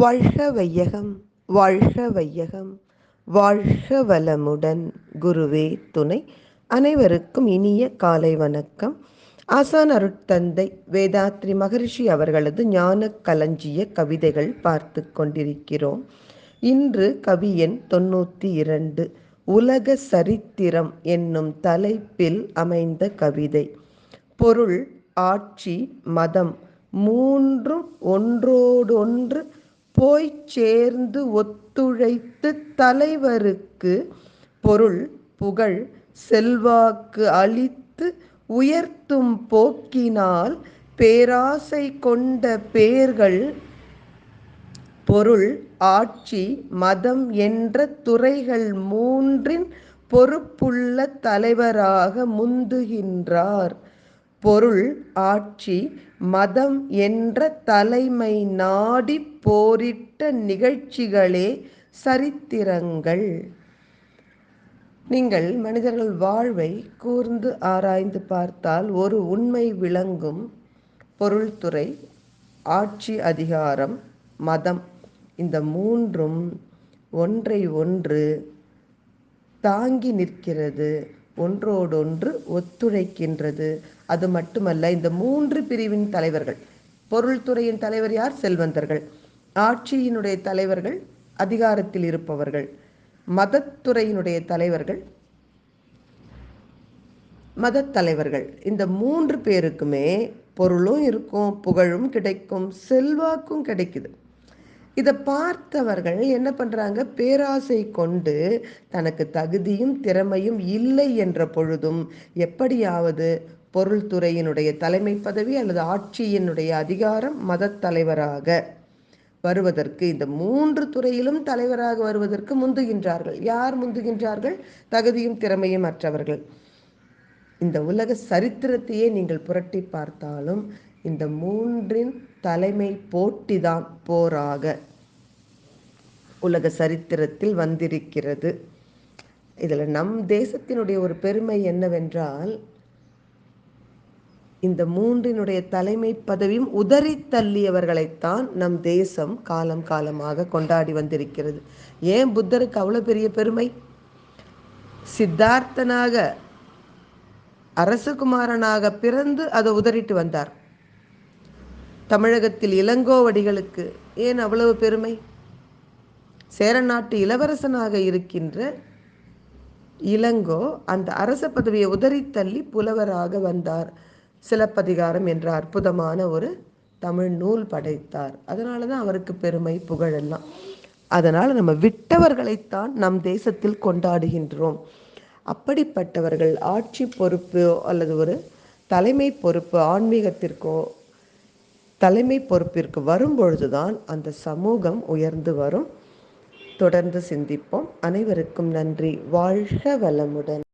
வாழ்க வையகம் வாழ்க வையகம். வாழ்க வளமுடன் குருவே துணை. அனைவருக்கும் இனிய காலை வணக்கம். ஆசான் அருட்தந்தை வேதாத்ரி மகரிஷி அவர்களது ஞான களஞ்சிய கவிதைகள் பார்த்து கொண்டிருக்கிறோம். இன்று கவி எண் தொண்ணூற்றி இரண்டு உலக சரித்திரம் என்னும் தலைப்பில் அமைந்த கவிதை. பொருள் ஆட்சி மதம் மூன்றும் ஒன்றோடொன்று போய் சேர்ந்து ஒத்துழைத்து தலைவருக்கு பொருள் புகழ் செல்வாக்கு அளித்து உயர்த்தும் போக்கினால் பேராசை கொண்ட பேர்கள் பொருள் ஆட்சி மதம் என்ற துறைகள் மூன்றின் பொறுப்புள்ள தலைவராக முந்துகின்றார். பொருள் ஆட்சி மதம் என்ற தலைமை நாடி போரிட்ட நிகழ்ச்சிகளே சரித்திரங்கள். நீங்கள் மனிதர்கள் வாழ்வை கூர்ந்து ஆராய்ந்து பார்த்தால் ஒரு உண்மை விளங்கும். பொருள்துறை ஆட்சி அதிகாரம் மதம் இந்த மூன்றும் ஒன்றை ஒன்று தாங்கி நிற்கிறது. ஒன்றோடொன்று ஒத்துழைக்கின்றது. அது மட்டுமல்ல இந்த மூன்று பிரிவின் தலைவர்கள் பொருள்துறையின் தலைவர் யார்? செல்வந்தர்கள். ஆட்சியினுடைய தலைவர்கள் அதிகாரத்தில் இருப்பவர்கள். மதத்துறையினுடைய தலைவர்கள் மதத்தலைவர்கள். இந்த மூன்று பேருக்குமே பொருளும் இருக்கும் புகழும் கிடைக்கும் செல்வாக்கும் கிடைக்குது. இதை பார்த்தவர்கள் என்ன பண்ணுறாங்க பேராசை கொண்டு தனக்கு தகுதியும் திறமையும் இல்லை என்ற பொழுதும் எப்படியாவது பொருள்துறையினுடைய தலைமை பதவி அல்லது ஆட்சியினுடைய அதிகாரம் மத தலைவராக வருவதற்கு இந்த மூன்று துறையிலும் தலைவராக வருவதற்கு முந்துகின்றார்கள். யார் முந்துகின்றார்கள்? தகுதியும் திறமையும் அற்றவர்கள். இந்த உலக சரித்திரத்தையே நீங்கள் புரட்டி பார்த்தாலும் இந்த மூன்றின் தலைமை போட்டிதான் போராக. உலக சரித்திரத்தில் வந்திருக்கிறது. இதில் நம் தேசத்தினுடைய ஒரு பெருமை என்னவென்றால் இந்த மூன்றினுடைய தலைமை பதவியும் உதறி தள்ளியவர்களைத்தான் நம் தேசம் காலம் காலமாக கொண்டாடி வந்திருக்கிறது. ஏன் புத்தருக்கு அவ்வளோ பெரிய பெருமை? சித்தார்த்தனாக அரசகுமாரனாக பிறந்து அதை உதறிட்டு வந்தார். தமிழகத்தில் இளங்கோவடிகளுக்கு ஏன் அவ்வளவு பெருமை? சேரநாட்டு இளவரசனாக இருக்கின்ற இளங்கோ அந்த அரச பதவியை உதறி தள்ளி புலவராக வந்தார். சிலப்பதிகாரம் என்ற அற்புதமான ஒரு தமிழ் நூல் படைத்தார். அதனால தான் அவருக்கு பெருமை புகழெல்லாம் அதனால் நம்ம விட்டவர்களைத்தான் நம் தேசத்தில் கொண்டாடுகின்றோம். அப்படிப்பட்டவர்கள் ஆட்சி பொறுப்பு அல்லது ஒரு தலைமை பொறுப்பு ஆன்மீகத்திற்கோ தலைமை பொறுப்பிற்கு வரும்பொழுதுதான் அந்த சமூகம் உயர்ந்து வரும். தொடர்ந்து சிந்திப்போம். அனைவருக்கும் நன்றி. வாழ்க வளமுடன்.